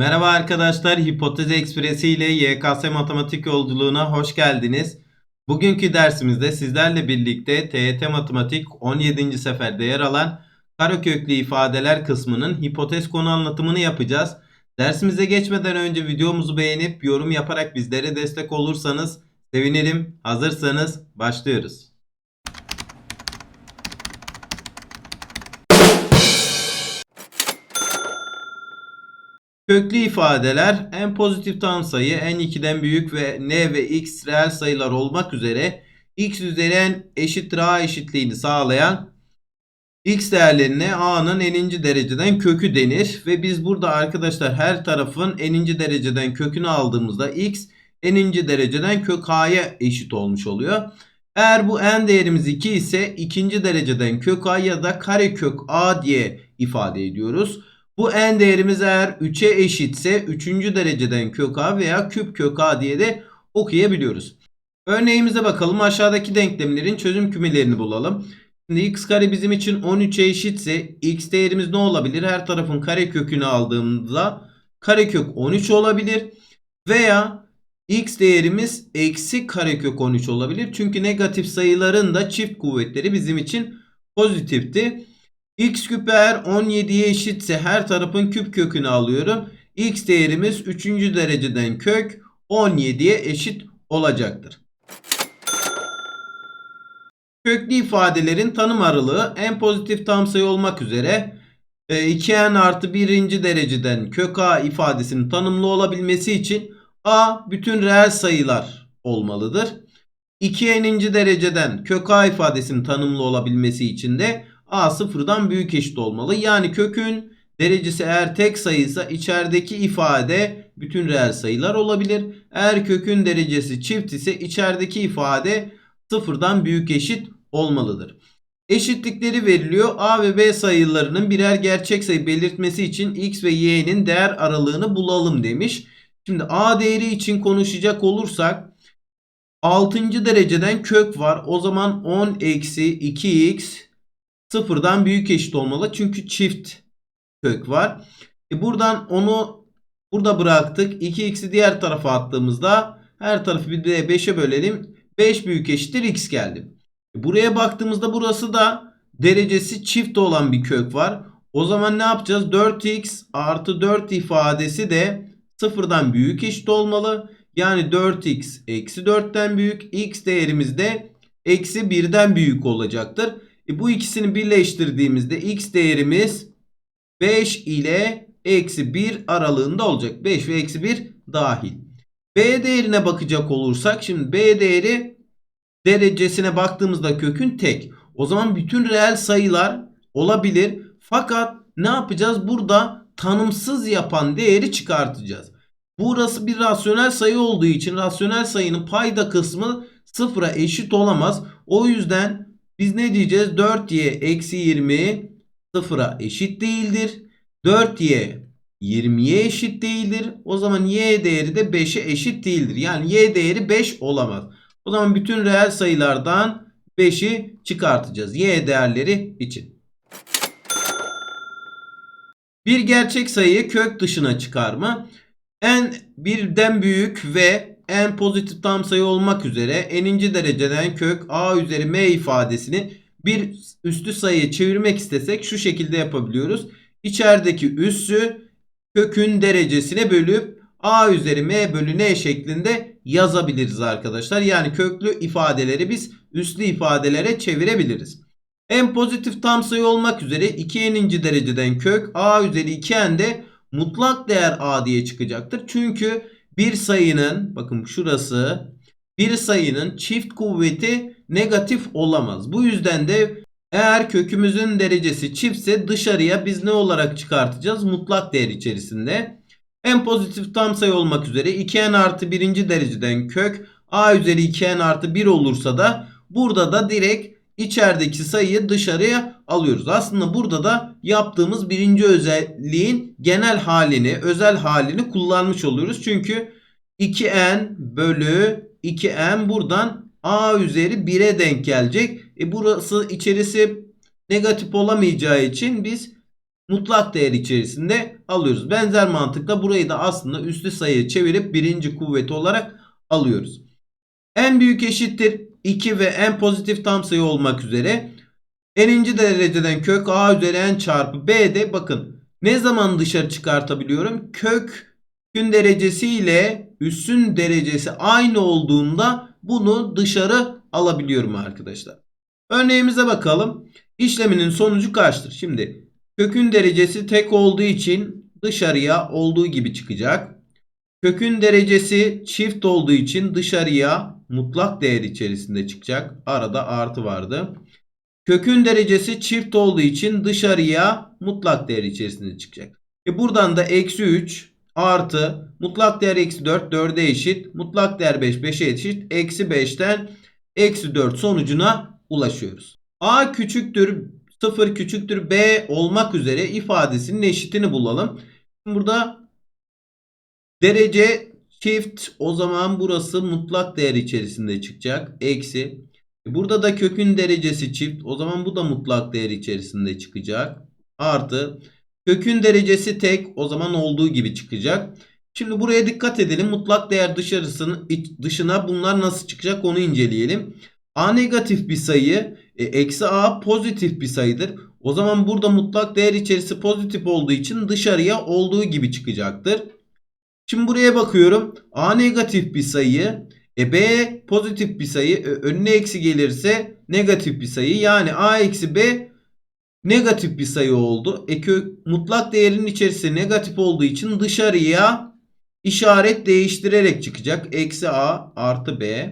Merhaba arkadaşlar, Hipotez Ekspresi ile YKS Matematik Yolculuğuna hoş geldiniz. Bugünkü dersimizde sizlerle birlikte TYT Matematik 17. seferde yer alan kareköklü ifadeler kısmının hipotez konu anlatımını yapacağız. Dersimize geçmeden önce videomuzu beğenip yorum yaparak bizlere destek olursanız sevinirim. Hazırsanız başlıyoruz. Köklü ifadeler en pozitif tam sayı n2'den büyük ve n ve x reel sayılar olmak üzere x üzeri n eşittir a eşitliğini sağlayan x değerlerine a'nın n'inci dereceden kökü denir. Ve biz burada arkadaşlar her tarafın n'inci dereceden kökünü aldığımızda x n'inci dereceden kök a'ya eşit olmuş oluyor. Eğer bu n değerimiz 2 ise ikinci dereceden kök a ya da karekök a diye ifade ediyoruz. Bu n değerimiz eğer 3'e eşitse 3. dereceden kök a veya küp kök a diye de okuyabiliyoruz. Örneğimize bakalım. Aşağıdaki denklemlerin çözüm kümelerini bulalım. Şimdi x kare bizim için 13'e eşitse x değerimiz ne olabilir? Her tarafın kare kökünü aldığımızda karekök 13 olabilir. Veya x değerimiz eksi karekök 13 olabilir. Çünkü negatif sayıların da çift kuvvetleri bizim için pozitifti. X küp eğer 17'ye eşitse her tarafın küp kökünü alıyorum. X değerimiz 3. dereceden kök 17'ye eşit olacaktır. Köklü ifadelerin tanım aralığı en pozitif tam sayı olmak üzere 2n e, artı 1. dereceden kök a ifadesinin tanımlı olabilmesi için a bütün reel sayılar olmalıdır. 2n'inci dereceden kök a ifadesinin tanımlı olabilmesi için de a sıfırdan büyük eşit olmalı. Yani kökün derecesi eğer tek sayıysa içerideki ifade bütün reel sayılar olabilir. Eğer kökün derecesi çift ise içerideki ifade sıfırdan büyük eşit olmalıdır. Eşitlikleri veriliyor. A ve B sayılarının birer gerçek sayı belirtmesi için x ve y'nin değer aralığını bulalım demiş. Şimdi A değeri için konuşacak olursak 6. dereceden kök var. O zaman 10 eksi 2x sıfırdan büyük eşit olmalı. Çünkü çift kök var. E buradan onu burada bıraktık. 2x'i diğer tarafa attığımızda her tarafı bir de 5'e bölelim. 5 büyük eşittir x geldi. E buraya baktığımızda burası da derecesi çift olan bir kök var. O zaman ne yapacağız? 4x artı 4 ifadesi de sıfırdan büyük eşit olmalı. Yani 4x eksi 4'ten büyük. x değerimiz de eksi 1'den büyük olacaktır. E bu ikisini birleştirdiğimizde x değerimiz 5 ile eksi 1 aralığında olacak. 5 ve eksi 1 dahil. B değerine bakacak olursak şimdi B değeri derecesine baktığımızda kökün tek. O zaman bütün reel sayılar olabilir. Fakat ne yapacağız? Burada tanımsız yapan değeri çıkartacağız. Burası bir rasyonel sayı olduğu için rasyonel sayının payda kısmı sıfıra eşit olamaz. O yüzden biz ne diyeceğiz? 4y eksi 20 sıfıra eşit değildir. 4y 20'ye eşit değildir. O zaman y değeri de 5'e eşit değildir. Yani y değeri 5 olamaz. O zaman bütün reel sayılardan 5'i çıkartacağız. Y değerleri için. Bir gerçek sayıyı kök dışına çıkarma. En birden büyük ve en pozitif tam sayı olmak üzere n'inci dereceden kök a üzeri m ifadesini bir üstü sayıya çevirmek istesek şu şekilde yapabiliyoruz. İçerideki üssü kökün derecesine bölüp a üzeri m bölü n şeklinde yazabiliriz arkadaşlar. Yani köklü ifadeleri biz üslü ifadelere çevirebiliriz. En pozitif tam sayı olmak üzere 2n'inci dereceden kök a üzeri 2n de mutlak değer a diye çıkacaktır. Çünkü bir sayının bakın şurası bir sayının çift kuvveti negatif olamaz. Bu yüzden de eğer kökümüzün derecesi çiftse dışarıya biz ne olarak çıkartacağız? Mutlak değer içerisinde. En pozitif tam sayı olmak üzere 2n artı birinci dereceden kök a üzeri 2n artı 1 olursa da burada da direkt içerideki sayıyı dışarıya alıyoruz. Aslında burada da yaptığımız birinci özelliğin genel halini, özel halini kullanmış oluyoruz. Çünkü 2n bölü 2n buradan a üzeri 1'e denk gelecek. E burası içerisi negatif olamayacağı için biz mutlak değer içerisinde alıyoruz. Benzer mantıkla burayı da aslında üslü sayıya çevirip birinci kuvveti olarak alıyoruz. En büyük eşittir 2 ve en pozitif tam sayı olmak üzere n'inci dereceden kök a üzeri n çarpı b de bakın ne zaman dışarı çıkartabiliyorum? Kökün derecesi ile üssün derecesi aynı olduğunda bunu dışarı alabiliyorum arkadaşlar. Örneğimize bakalım. İşleminin sonucu kaçtır? Şimdi kökün derecesi tek olduğu için dışarıya olduğu gibi çıkacak. Kökün derecesi çift olduğu için dışarıya mutlak değer içerisinde çıkacak. Arada artı vardı. Kökün derecesi çift olduğu için dışarıya mutlak değer içerisinde çıkacak. E buradan da eksi 3 artı mutlak değer eksi 4 4'e eşit. Mutlak değer 5 5'e eşit. Eksi 5'ten eksi 4 sonucuna ulaşıyoruz. A küçüktür 0 küçüktür B olmak üzere ifadesinin eşitini bulalım. Burada derece çift o zaman burası mutlak değer içerisinde çıkacak. Eksi. Burada da kökün derecesi çift o zaman bu da mutlak değer içerisinde çıkacak. Artı. Kökün derecesi tek o zaman olduğu gibi çıkacak. Şimdi buraya dikkat edelim. Mutlak değer dışarısının dışına bunlar nasıl çıkacak onu inceleyelim. A negatif bir sayı, e, eksi A pozitif bir sayıdır. O zaman burada mutlak değer içerisi pozitif olduğu için dışarıya olduğu gibi çıkacaktır. Şimdi buraya bakıyorum. A negatif bir sayı, e B pozitif bir sayı, e, önüne eksi gelirse negatif bir sayı. Yani A eksi B negatif bir sayı oldu. E kök mutlak değerin içerisi negatif olduğu için dışarıya işaret değiştirerek çıkacak. Eksi A artı B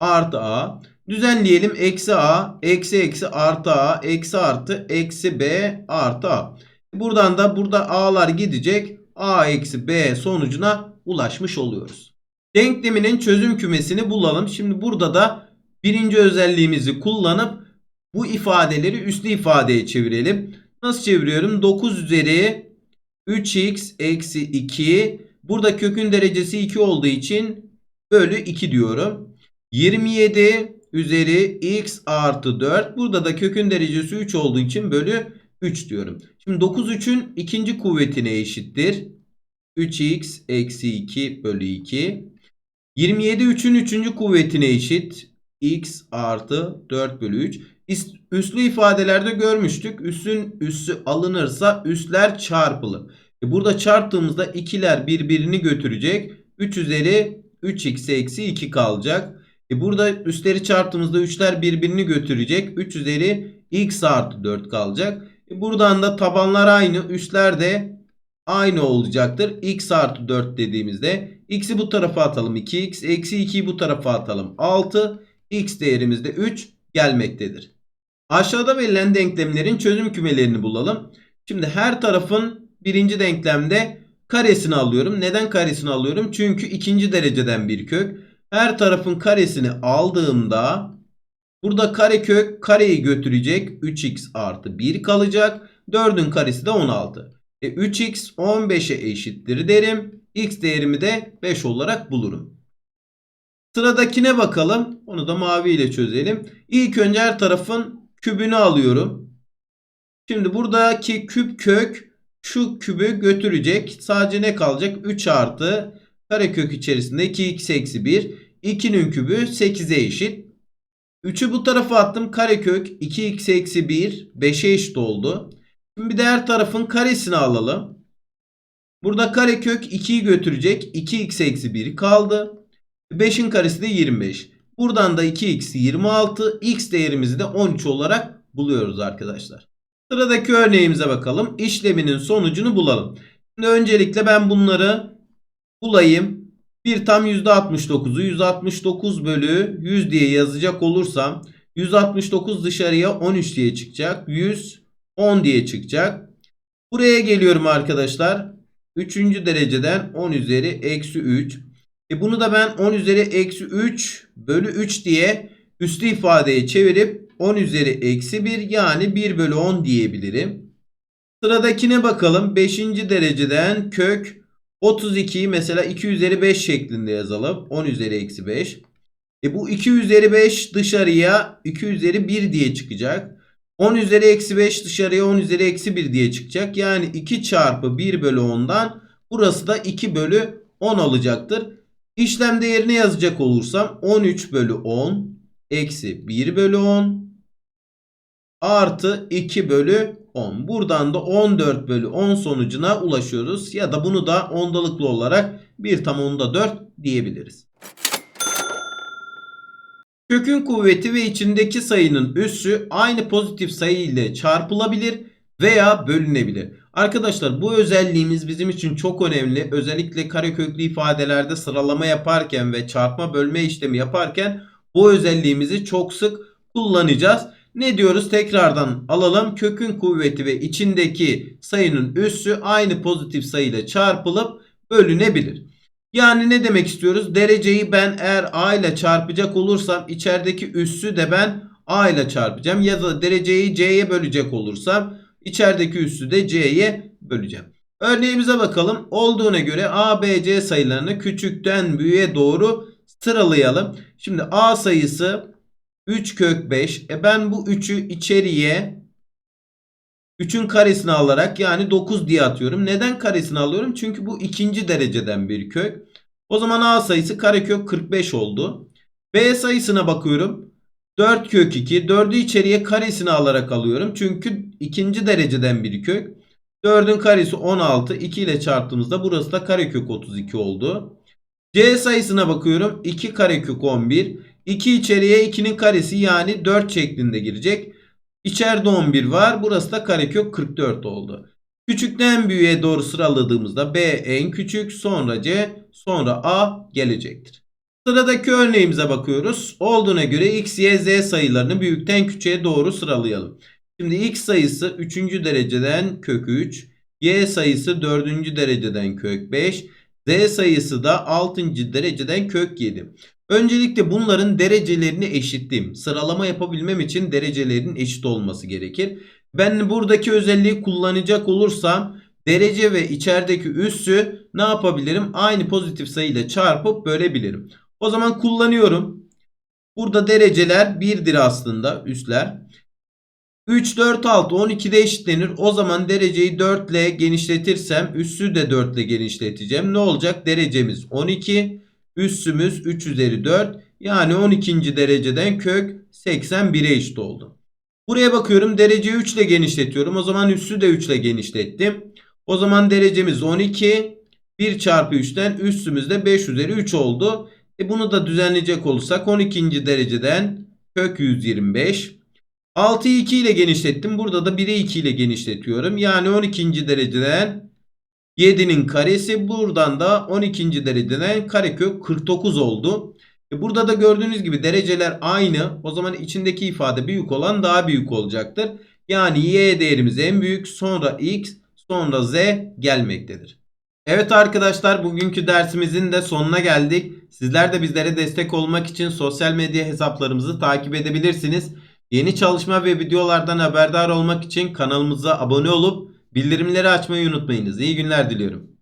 artı A. Düzenleyelim. Eksi A, eksi eksi artı A, eksi artı, eksi B artı A. Buradan da burada A'lar gidecek. A eksi B sonucuna ulaşmış oluyoruz. Denkleminin çözüm kümesini bulalım. Şimdi burada da birinci özelliğimizi kullanıp bu ifadeleri üslü ifadeye çevirelim. Nasıl çeviriyorum? 9 üzeri 3x eksi 2. Burada kökün derecesi 2 olduğu için bölü 2 diyorum. 27 üzeri x artı 4. Burada da kökün derecesi 3 olduğu için bölü 3 diyorum. Şimdi 9 3'ün ikinci kuvvetine eşittir. 3x eksi 2 bölü 2. 27 3'ün üçüncü kuvvetine eşit. x artı 4 bölü 3. Üslü ifadelerde görmüştük. Üssün üssü alınırsa üsler çarpılır. E burada çarptığımızda ikiler birbirini götürecek. 3 üzeri 3x eksi 2 kalacak. E burada üstleri çarptığımızda 3'ler birbirini götürecek. 3 üzeri x artı 4 kalacak. E buradan da tabanlar aynı. Üstler de aynı olacaktır. x artı 4 dediğimizde x'i bu tarafa atalım 2x. Eksi 2'yi bu tarafa atalım 6. x değerimiz de 3 gelmektedir. Aşağıda verilen denklemlerin çözüm kümelerini bulalım. Şimdi her tarafın birinci denklemde karesini alıyorum. Neden karesini alıyorum? Çünkü ikinci dereceden bir kök. Her tarafın karesini aldığımda burada karekök kareyi götürecek 3x artı 1 kalacak. 4'ün karesi de 16. E 3x 15'e eşittir derim. x değerimi de 5 olarak bulurum. Sıradakine bakalım. Onu da mavi ile çözelim. İlk önce her tarafın kübünü alıyorum. Şimdi buradaki küp kök şu kübü götürecek. Sadece ne kalacak? 3 artı karekök içerisinde 2x eksi 1. 2'nin kübü 8'e eşit. 3'ü bu tarafa attım. Karekök 2x eksi 1 5'e eşit oldu. Şimdi bir de her tarafın karesini alalım. Burada karekök 2'yi götürecek. 2x eksi 1 kaldı. 5'in karesi de 25. Buradan da 2x 26. X değerimizi de 13 olarak buluyoruz arkadaşlar. Sıradaki örneğimize bakalım. İşleminin sonucunu bulalım. Şimdi öncelikle ben bunları bulayım. Bir tam %69'u 169 bölü 100 diye yazacak olursam 169 dışarıya 13 diye çıkacak. 100 10 diye çıkacak. Buraya geliyorum arkadaşlar. 3. dereceden 10 üzeri eksi 3. E bunu da ben 10 üzeri eksi 3 bölü 3 diye üstü ifadeye çevirip 10 üzeri eksi 1 yani 1 bölü 10 diyebilirim. Sıradakine bakalım. 5. dereceden kök 32'yi mesela 2 üzeri 5 şeklinde yazalım. 10 üzeri eksi 5. E bu 2 üzeri 5 dışarıya 2 üzeri 1 diye çıkacak. 10 üzeri eksi 5 dışarıya 10 üzeri eksi 1 diye çıkacak. Yani 2 çarpı 1 bölü 10'dan burası da 2 bölü 10 olacaktır. İşlem değerini yazacak olursam 13 bölü 10 eksi 1 bölü 10 artı 2 bölü 10. Buradan da 14 bölü 10 sonucuna ulaşıyoruz. Ya da bunu da ondalıklı olarak 1 tam onda 4 diyebiliriz. Kökün kuvveti ve içindeki sayının üssü aynı pozitif sayı ile çarpılabilir veya bölünebilir. Arkadaşlar bu özelliğimiz bizim için çok önemli. Özellikle kareköklü ifadelerde sıralama yaparken ve çarpma bölme işlemi yaparken bu özelliğimizi çok sık kullanacağız. Ne diyoruz? Tekrardan alalım. Kökün kuvveti ve içindeki sayının üssü aynı pozitif sayı ile çarpılıp bölünebilir. Yani ne demek istiyoruz? Dereceyi ben eğer a ile çarpacak olursam içerideki üssü de ben a ile çarpacağım. Ya da dereceyi c'ye bölecek olursam içerideki üssü de c'ye böleceğim. Örneğimize bakalım. Olduğuna göre a, b, c sayılarını küçükten büyüğe doğru sıralayalım. Şimdi a sayısı 3 kök 5. E ben bu 3'ü içeriye 3'ün karesini alarak yani 9 diye atıyorum. Neden karesini alıyorum? Çünkü bu ikinci dereceden bir kök. O zaman A sayısı karekök 45 oldu. B sayısına bakıyorum. 4 kök 2. 4'ü içeriye karesini alarak alıyorum. Çünkü ikinci dereceden bir kök. 4'ün karesi 16. 2 ile çarptığımızda burası da karekök 32 oldu. C sayısına bakıyorum. 2 karekök 11. 2 içeriye 2'nin karesi yani 4 şeklinde girecek. İçeride 11 var. Burası da karekök 44 oldu. Küçükten büyüğe doğru sıraladığımızda B en küçük, sonra C, sonra A gelecektir. Sıradaki örneğimize bakıyoruz. Olduğuna göre x, y, z sayılarını büyükten küçüğe doğru sıralayalım. Şimdi x sayısı 3. dereceden kök 3, y sayısı 4. dereceden kök 5, z sayısı da 6. dereceden kök 7. Öncelikle bunların derecelerini eşitleyeyim. Sıralama yapabilmem için derecelerinin eşit olması gerekir. Ben buradaki özelliği kullanacak olursam derece ve içerideki üssü ne yapabilirim? Aynı pozitif sayıyla çarpıp bölebilirim. O zaman kullanıyorum. Burada dereceler 1'dir aslında üsler. 3, 4, 6, 12'de eşitlenir. O zaman dereceyi 4 ile genişletirsem üssü de 4 ile genişleteceğim. Ne olacak? Derecemiz 12. Üssümüz 3 üzeri 4. Yani 12. dereceden kök 81'e eşit oldu. Buraya bakıyorum dereceyi 3 ile genişletiyorum. O zaman üssü de 3 ile genişlettim. O zaman derecemiz 12. 1 çarpı 3'ten üssümüz de 5 üzeri 3 oldu. E bunu da düzenleyecek olursak 12. dereceden kök 125. 6'yı 2 ile genişlettim. Burada da 1'i 2 ile genişletiyorum. Yani 12. dereceden 7'nin karesi buradan da 12. dereceden karekök 49 oldu. E burada da gördüğünüz gibi dereceler aynı. O zaman içindeki ifade büyük olan daha büyük olacaktır. Yani y değerimiz en büyük sonra x sonra z gelmektedir. Evet arkadaşlar bugünkü dersimizin de sonuna geldik. Sizler de bizlere destek olmak için sosyal medya hesaplarımızı takip edebilirsiniz. Yeni çalışma ve videolardan haberdar olmak için kanalımıza abone olup bildirimleri açmayı unutmayınız. İyi günler diliyorum.